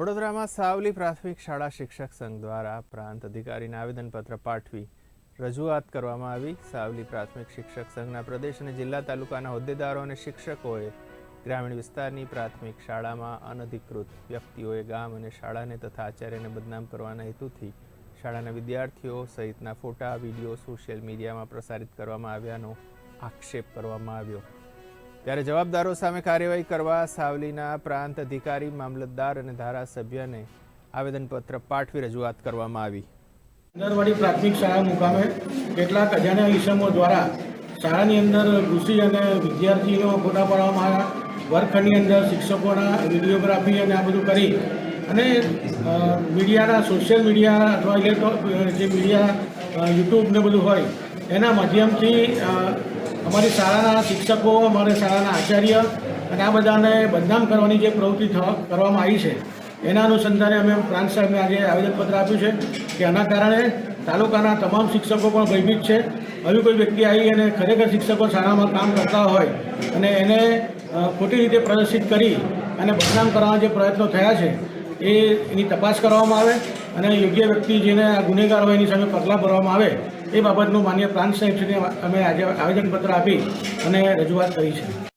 વડોદરામાં સાવલી પ્રાથમિક શાળા શિક્ષક સંઘ દ્વારા પ્રાંત અધિકારીને આવેદનપત્ર પાઠવી રજૂઆત કરવામાં આવી. સાવલી પ્રાથમિક શિક્ષક સંઘના પ્રદેશ અને જિલ્લા તાલુકાના હોદ્દેદારો અને શિક્ષકોએ ગ્રામીણ વિસ્તારની પ્રાથમિક શાળામાં અનધિકૃત વ્યક્તિઓએ ગામ અને શાળાને તથા આચાર્યને બદનામ કરવાના હેતુથી શાળાના વિદ્યાર્થીઓ સહિતના ફોટા, વીડિયો સોશિયલ મીડિયામાં પ્રસારિત કરવામાં આવ્યાનો આક્ષેપ કરવામાં આવ્યો. ત્યારે જવાબદારો સામે કાર્યવાહી કરવા સાવલીના પ્રાંત અધિકારી, મામલતદાર અને ધારાસભ્યને આવેદનપત્ર પાઠવી રજૂઆત કરવામાં આવી. અંદરવાડી પ્રાથમિક શાળા મુકામે કેટલાક અજાણ્યા ઈસમો દ્વારા શાળાની અંદર ઘૂસી અને વિદ્યાર્થીઓ ફોટા પાડવામાં આવ્યા. વર્ગખંડની અંદર શિક્ષકોના વિડીયોગ્રાફી અને આ બધું કરી અને મીડિયાના સોશિયલ મીડિયા અથવા ઇલેક્ટ્રો, જે મીડિયા યુટ્યુબ ને બધું હોય, એના માધ્યમથી અમારી શાળાના શિક્ષકો, અમારી શાળાના આચાર્ય અને આ બધાને બદનામ કરવાની જે પ્રવૃત્તિ કરવામાં આવી છે, એના અનુસંધાને અમે પ્રાંત સાહેબને આજે આવેદનપત્ર આપ્યું છે કે આના કારણે તાલુકાના તમામ શિક્ષકો પણ ભયભીત છે. આવી કોઈ વ્યક્તિ આવી અને ખરેખર શિક્ષકો શાળામાં કામ કરતા હોય અને એને ખોટી રીતે પ્રદર્શિત કરી અને બદનામ કરવાના જે પ્રયત્નો થયા છે એ એની તપાસ કરવામાં આવે અને યોગ્ય વ્યક્તિ જેને આ ગુનેગાર હોય એની સામે પગલાં ભરવામાં આવે, એ બાબતનું માન્ય પ્રાંત સાહેબ અમે આજે આવેદનપત્ર આપી અને રજૂઆત કરી છે.